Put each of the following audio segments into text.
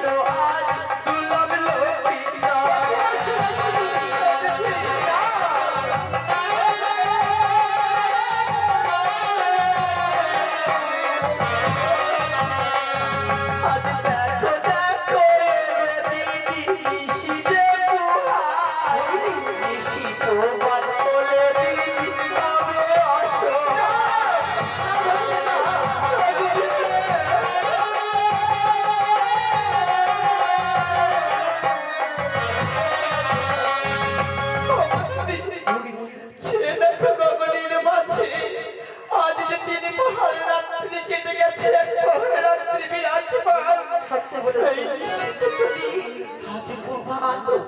तो आज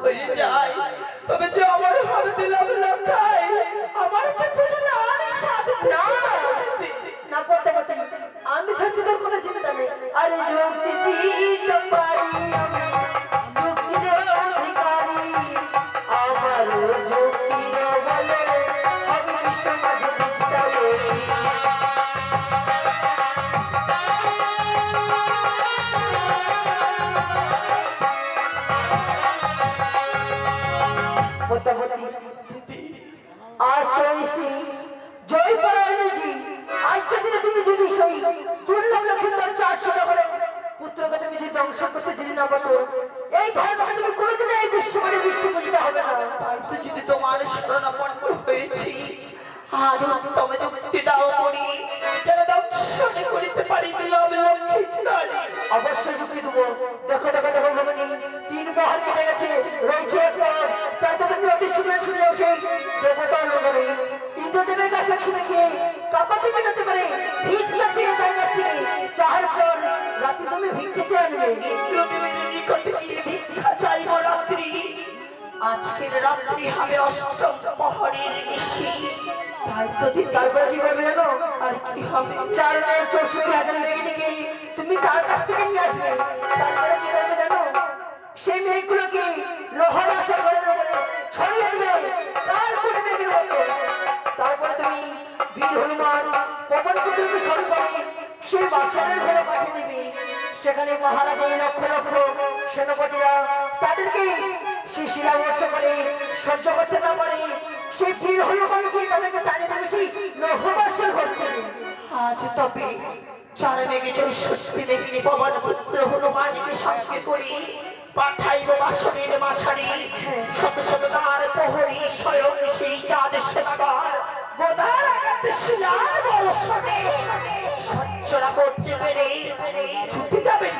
হয়ে যায় মোটামুটি আর কইছি জয় পরাজয়জি আজকে দিনে তুমি যদি সই দুর্লভ লক্ষণ চারশো করে পুত্রকে তুমি যদি ধ্বংস করতে যদি না পারো, এই ধর্মকে তুমি কোনোদিন এই বিশ্ব করে বিশ্ব বুঝতে হবে না। তাই তো যদি তোমার শরণাপন্ন হয়েছি, আজ তবে যুক্তি ইন্দ্রদেবের কাছে শুনে গিয়ে কাকাতে মেটাতে পারে ভিক্ষা চেয়ে তার কাছ থেকে চাহার পর রাতে তুমি ভিক্ষা চেয়ে আনবে ইন্দ্রদেবের নিকট গিয়ে ভিক্ষা চাইব রাত্রি। আজকের রাত্রি হবে অষ্টম প্রহরের নিশি। তাই তো দিন তারপরে কি করবে জানো? আর কি হবে? চার মেয়ে চৌষট্টি হাজার মেয়ে ডেকে তুমি তার কাছ থেকে নিয়ে আসবে। তারপরে কি করবে জানো? সেই মেয়েগুলোকে লোহার আশা করে ছড়িয়ে দেবে। তার করে মেঘের হনুমান পুত্রকে স্মরণ করে সেই বাসনের ঘরে পাঠিয়ে দিবি। সেখানে মহারাজা লক্ষ লক্ষ সেনাপতিরা তাদেরকে সেই শিলাবর্ষ করে সহ্য করতে না পারে। সেই বীর হনুমানকে তাদেরকে তাড়িয়ে দেবে সেই ঘর থেকে আজ তবে চার মেঘে চৌষট্টি মেঘিনী পবন পুত্র হনুমানকে সঙ্গে করি পাঠাইব বাসনের মাঝারি শত শত তার প্রহরী স্বয়ং সেই গোদার আঘাতে শিলার বর্ষণে সচ্ছরা করতে পেরে ছুটে যাবে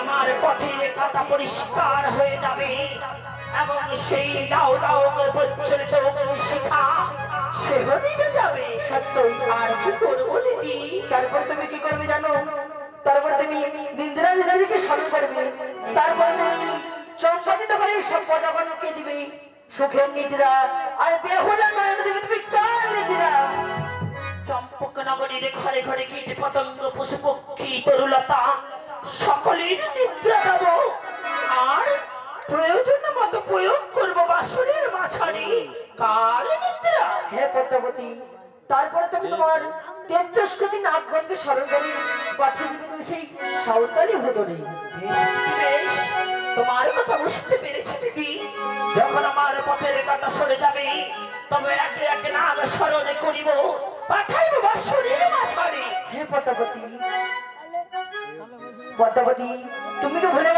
আমার পথের কাটা পরিষ্কার হয়ে যাবে। এবং সেই দাও দাও প্রচলিত শিখা সেও নিতে যাবে। সত্যই আর কি করব দিদি তারপর তুমি কি করবে জানো? তারপর তুমি নিন্দ্রা নিন্দ্রাকে স্মরণ করবে। তারপর তুমি চম্পানিত করে সব পদাগণকে দিবে। সুখের নিদ্রা আর বেহুলা নয়ন নিদ্রা চম্পক নগরীর ঘরে ঘরে কীট পতঙ্গ পশু পক্ষী তরুলতা সকলের নিদ্রা দেব আর প্রয়োজন মতো প্রয়োগ করব বাসনের মাঝারি। কার নিদ্রা? হে পদ্মাবতী তারপরে তুমি তোমার তেত্রিশ কোটি নাগগণকে স্মরণ করে পাঠিয়ে দিবে তুমি সেই সাঁওতালি দিদি, বেশ তোমার কথা বুঝতে পেরেছি দিদি। যখন আমার পথের কথা সরে যাবে, তবে একে একে নাম স্মরণে করিব। পাঠাইব বাসনের মাঝারি হে পদ্মাবতী পদ্মাবতী তুমি তো ভুলে